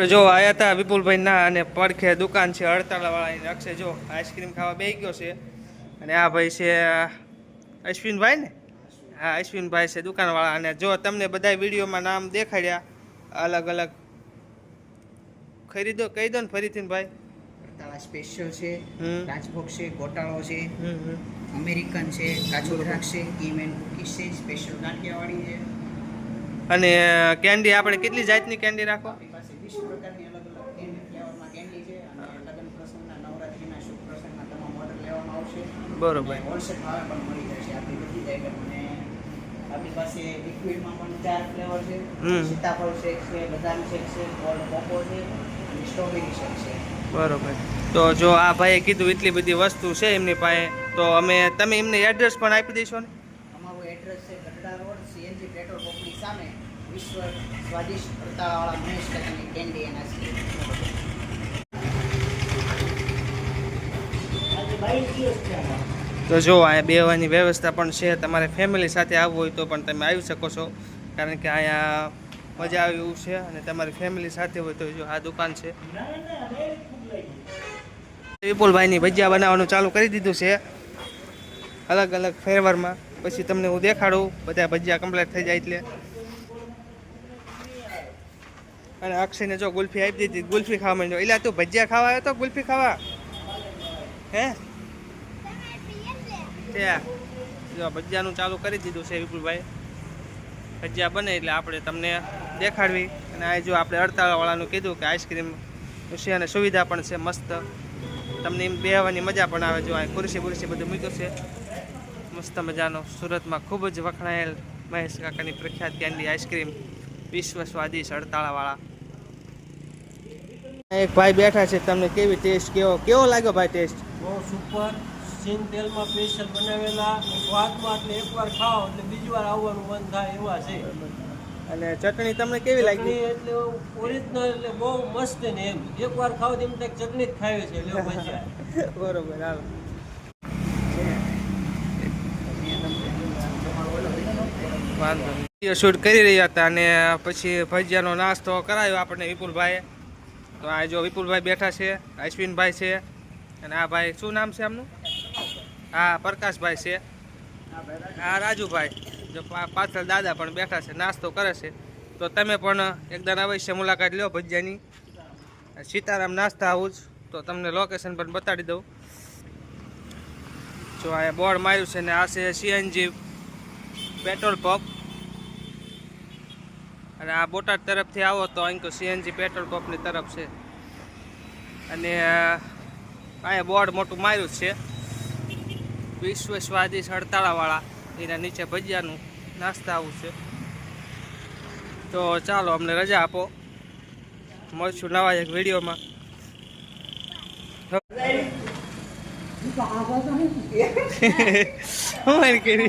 આપણે જો આવ્યા હતા વિપુલભાઈ ના અને પડખે દુકાન છે હડતાળાવાળાની અક્ષય જો આઈસ્ક્રીમ ખાવા બે ગયો છે. અને આ ભાઈ છે અશ્વિનભાઈ ને હા અશ્વિનભાઈ છે દુકાનવાળા. અને જો તમને બધા વિડીયોમાં નામ દેખાડ્યા અલગ અલગ ખરીદો કહી દો ને ફરીથી ભાઈ. સ્પેશિયલ છે. રાજભોગ છે ગોટાળો છે. અમેરિકન છે કાજુ દ્રાક્ષ છે ઈમેન કુકીઝ છે સ્પેશિયલ ગાંઠિયાવાળી છે. અને કેન્ડી આપણે કેટલી જાતની કેન્ડી રાખો આપણી પાસે વીસ પ્રકારની અલગ અલગ કેન્ડી ફ્લેવરમાં કેન્ડી છે અને લગ્ન પ્રસંગના નવરાત્રિના શુભ પ્રસંગના તમામ ઓર્ડર લેવામાં આવશે બરોબર. હોલસેલ ભાવે પણ મળી જશે આપણી બધી જ આઈટમ અને આપણી પાસે લિક્વિડમાં પણ ચાર ફ્લેવર છે. હમ. સીતાફળ શેક છે બદામ શેક છે ગોલ્ડ કોકો છે અને સ્ટ્રોબેરી શેક છે. બરોબર. તો જો આ ભાઈએ કીધું એટલી બધી વસ્તુ છે એમની પાસે તો અમે તમે એમને એડ્રેસ પણ આપી દઈશો ને? અમારું એડ્રેસ છે ગઢડા રોડ સીએનજી પેટ્રોલ પંપની સામે વિશ્વ સ્વાદિષ્ટ હડતાળાવાળા મહેશ કચની કેન્ડી એન્ડ તો જો અહીંયા બેવાની વ્યવસ્થા પણ છે. તમારે ફેમિલી સાથે આવવું હોય તો પણ તમે આવી શકો છો. કારણ કે અહીંયા મજા આવે એવું છે અને તમારી ફેમિલી સાથે હોય તો જો, આ દુકાન છે. વિપુલભાઈની ભજીયા બનાવવાનું ચાલુ કરી દીધું છે. અલગ અલગ ફ્લેવરમાં પછી તમને હું દેખાડું. બધા ભજીયા કમ્પ્લીટ થઈ જાય એટલે. અને અક્ષયને જો ગુલ્ફી આપી દીધી. ગુલ્ફી ખાવા માંડ્યો. એટલે તું ભજીયા ખાવા આવ્યો તો ગુલ્ફી ખાવા? હે? ત્યાં જો ભજીયાનું ચાલુ કરી દીધું છે વિપુલભાઈ ભજીયા બને એટલે આપણે તમને દેખાડવી. અને આ જો આપણે અડતાળાવાળાનું કીધું કે આઈસ્ક્રીમ છે અને સુવિધા પણ છે, મસ્ત. તમને એમ બેહવાની મજા પણ આવે. જો આ ખુરશી બુરશી બધું મૂક્યું છે. મસ્ત મજાનો. સુરતમાં ખૂબ જ વખણાયેલ મહેશ કાકાની પ્રખ્યાત કેન્ડી આઈસ્ક્રીમ. વિશ્વ સ્વાદિષ્ટ અડતાળાવાળા. એક ભાઈ બેઠા છે. તમને કેવી ટેસ્ટ, કેવો કેવો લાગ્યો ભાઈ ટેસ્ટ? બહુ સુપર. સિંગ તેલમાં સ્પેશિયલ બનાવેલા સ્વાદમાં એટલે એકવાર ખાઓ એટલે બીજી વાર આવવાનું મન થાય એવા છે. અને ચટણી તમને કેવી લાગી? એટલે ઓરિજિનલ એટલે બહુ મસ્ત ને એમ. એકવાર ખાઓ તો એમ ચટણી જ ખાવી છે લેવો એવું બરોબર હાલો. વાંધો શૂટ કરી રહ્યા હતા અને પછી ભજીયાનો નાસ્તો કરાયો આપણને વિપુલભાઈએ. તો આ જો વિપુલભાઈ બેઠા છે અશ્વિનભાઈ છે અને આ ભાઈ શું નામ છે આમનું? હા, પ્રકાશભાઈ છે. આ રાજુભાઈ. જો પાછળ દાદા પણ બેઠા છે, નાસ્તો કરે છે. તો તમે પણ એકદમ અવશ્ય મુલાકાત લો ભજીયાની. સીતારામ નાસ્તા હાઉસ. તો તમને લોકેશન પણ બતાડી દઉં. જો આ બોર્ડ માર્યું છે ને, આ છે સીએનજી પેટ્રોલ પંપ અને આ બોટાદ તરફથી આવો તો અહીં સીએનજી પેટ્રોલ પંપની તરફ છે. અને અહીંયા બોર્ડ મોટું માર્યું છે. વિશ્વ સ્વાદિષ્ટ હડતાળાવાળા એના નીચે ભજીયાનું નાસ્તા આવું છે. તો ચાલો અમને રજા આપો. મળશું નવા એક વિડીયોમાં. હું કરી